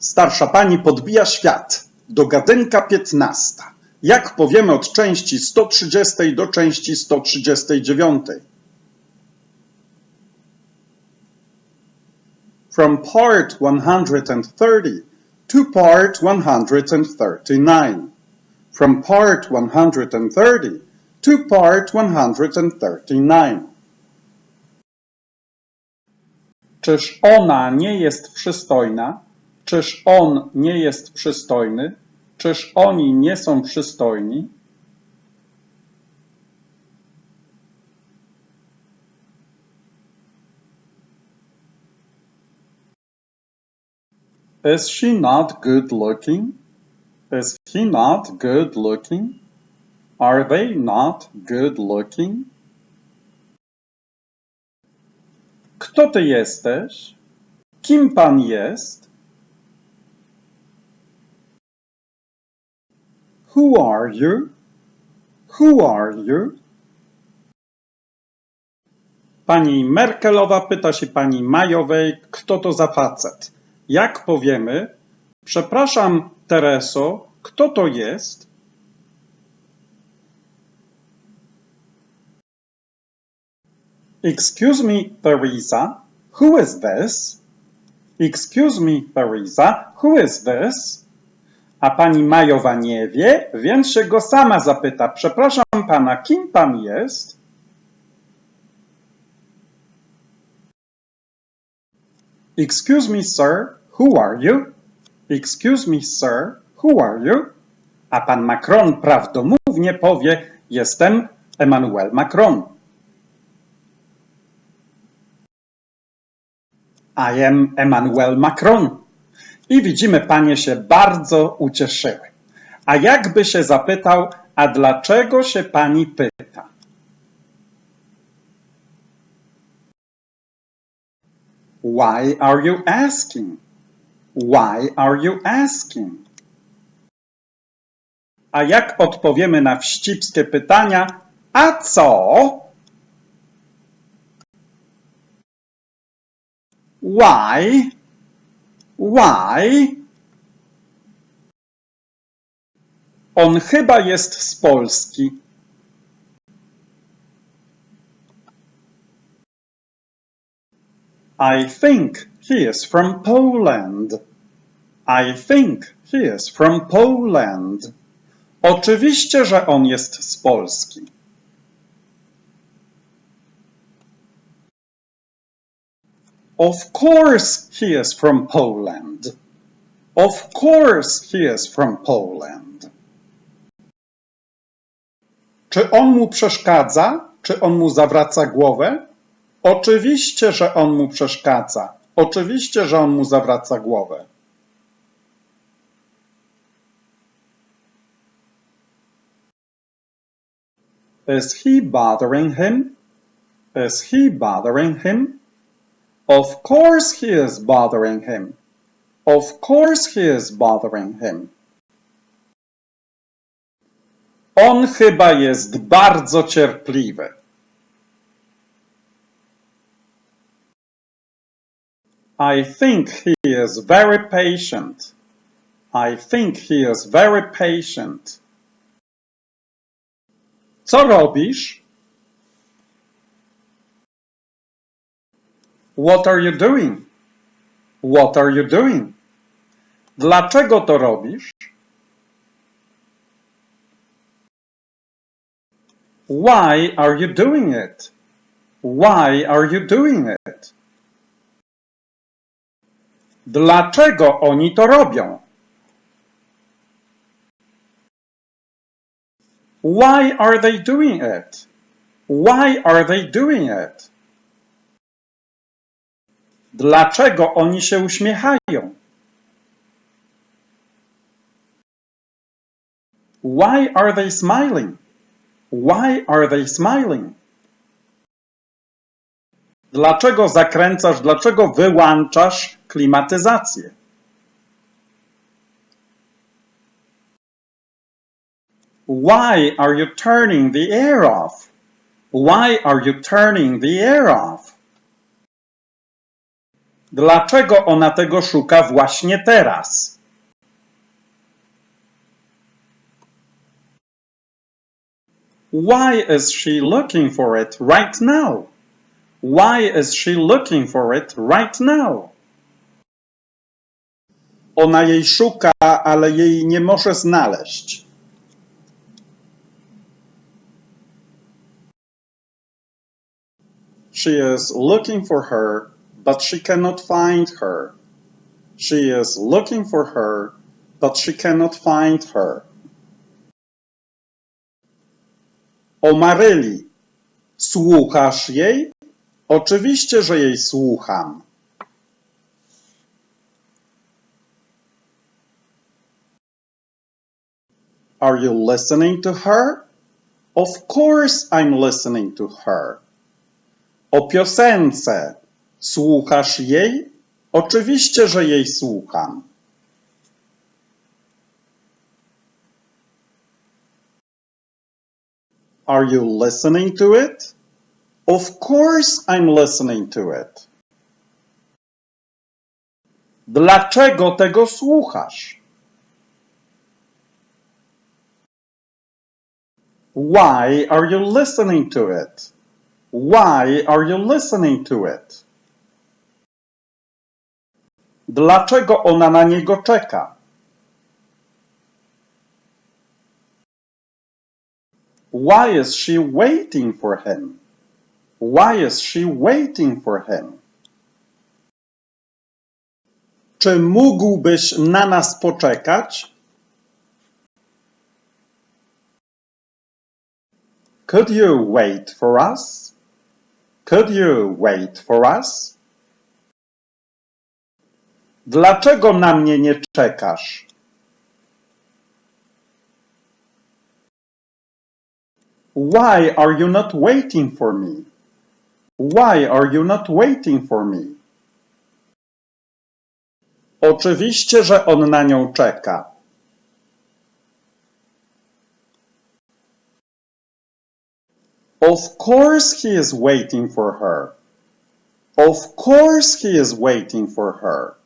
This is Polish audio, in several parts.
Starsza pani podbija świat. Dogadynka piętnasta. Jak powiemy od części 130 do części 139? From part 130 to part 139. From part 130 to part 139. Czyż ona nie jest przystojna? Czyż on nie jest przystojny? Czyż oni nie są przystojni? Is she not good looking? Is he not good looking? Are they not good looking? Kto ty jesteś? Kim pan jest? Who are you? Who are you? Pani Merkelowa pyta się pani Majowej, kto to za facet. Jak powiemy? Przepraszam, Tereso, kto to jest? Excuse me, Teresa, who is this? Excuse me, Teresa, who is this? A pani Majowa nie wie, więc się go sama zapyta. Przepraszam pana, kim pan jest? Excuse me, sir, who are you? Excuse me, sir, who are you? A pan Macron prawdomównie powie, jestem Emmanuel Macron. I am Emmanuel Macron. I widzimy, panie się bardzo ucieszyły. A jakby się zapytał, a dlaczego się pani pyta? Why are you asking? Why are you asking? A jak odpowiemy na wścibskie pytania, a co? Why? Why? On chyba jest z Polski. I think he is from Poland. I think he is from Poland. Oczywiście, że on jest z Polski. Of course he is from Poland. Of course he is from Poland. Czy on mu przeszkadza? Czy on mu zawraca głowę? Oczywiście, że on mu przeszkadza. Oczywiście, że on mu zawraca głowę. Is he bothering him? Is he bothering him? Of course he is bothering him. Of course he is bothering him. On chyba jest bardzo cierpliwy. I think he is very patient. I think he is very patient. Co robisz? What are you doing? What are you doing? Dlaczego to robisz? Why are you doing it? Why are you doing it? Dlaczego oni to robią? Why are they doing it? Why are they doing it? Dlaczego oni się uśmiechają? Why are they smiling? Why are they smiling? Dlaczego zakręcasz, dlaczego wyłączasz klimatyzację? Why are you turning the air off? Why are you turning the air off? Dlaczego ona tego szuka właśnie teraz? Why is she looking for it right now? Why is she looking for it right now? Ona jej szuka, ale jej nie może znaleźć. She is looking for her, but she cannot find her. She is looking for her, but she cannot find her. O Maryli. Słuchasz jej? Oczywiście, że jej słucham. Are you listening to her? Of course I'm listening to her. O piosence. Słuchasz jej? Oczywiście, że jej słucham. Are you listening to it? Of course I'm listening to it. Dlaczego tego słuchasz? Why are you listening to it? Why are you listening to it? Dlaczego ona na niego czeka? Why is she waiting for him? Why is she waiting for him? Czy mógłbyś na nas poczekać? Could you wait for us? Could you wait for us? Dlaczego na mnie nie czekasz? Why are you not waiting for me? Why are you not waiting for me? Oczywiście, że on na nią czeka. Of course he is waiting for her. Of course he is waiting for her.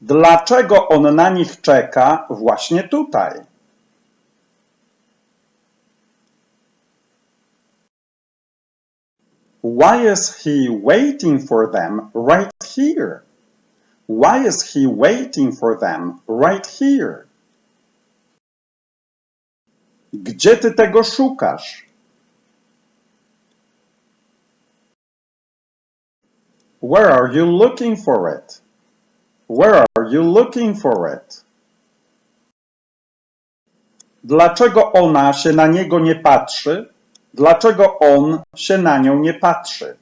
Dlaczego on na nich czeka właśnie tutaj? Why is he waiting for them right here? Why is he waiting for them right here? Gdzie ty tego szukasz? Where are you looking for it? Where you looking for it? Dlaczego ona się na niego nie patrzy? Dlaczego on się na nią nie patrzy?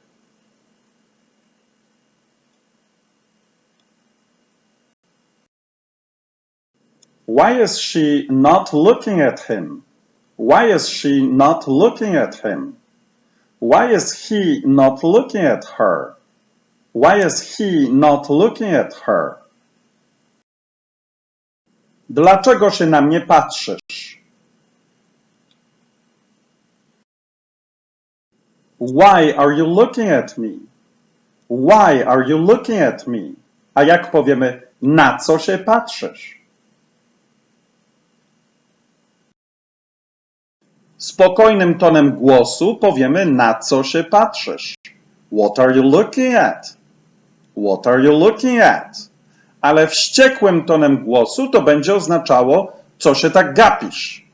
Why is she not looking at him? Why is she not looking at him? Why is he not looking at her? Why is he not looking at her? Dlaczego się na mnie patrzysz? Why are you looking at me? Why are you looking at me? A jak powiemy, na co się patrzysz? Spokojnym tonem głosu powiemy, na co się patrzysz. What are you looking at? What are you looking at? Ale wściekłym tonem głosu to będzie oznaczało, co się tak gapisz.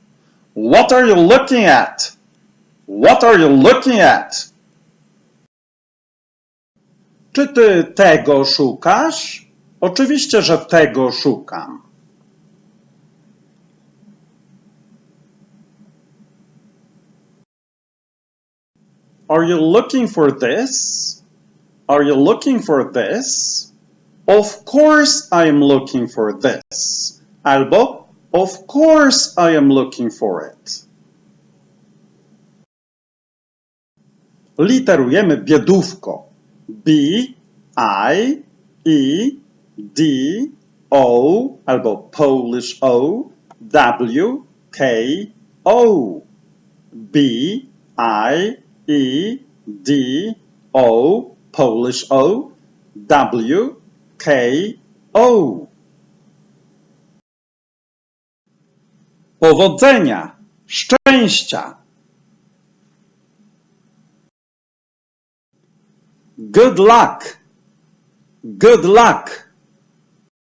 What are you looking at? What are you looking at? Czy ty tego szukasz? Oczywiście, że tego szukam. Are you looking for this? Are you looking for this? Of course I am looking for this. Albo of course I am looking for it. Literujemy biedówko. B, I, E, D, O albo Polish O, W, K, O. B, I, E, D, O, Polish O, W, K, O. Powodzenia, szczęścia. Good luck. Good luck.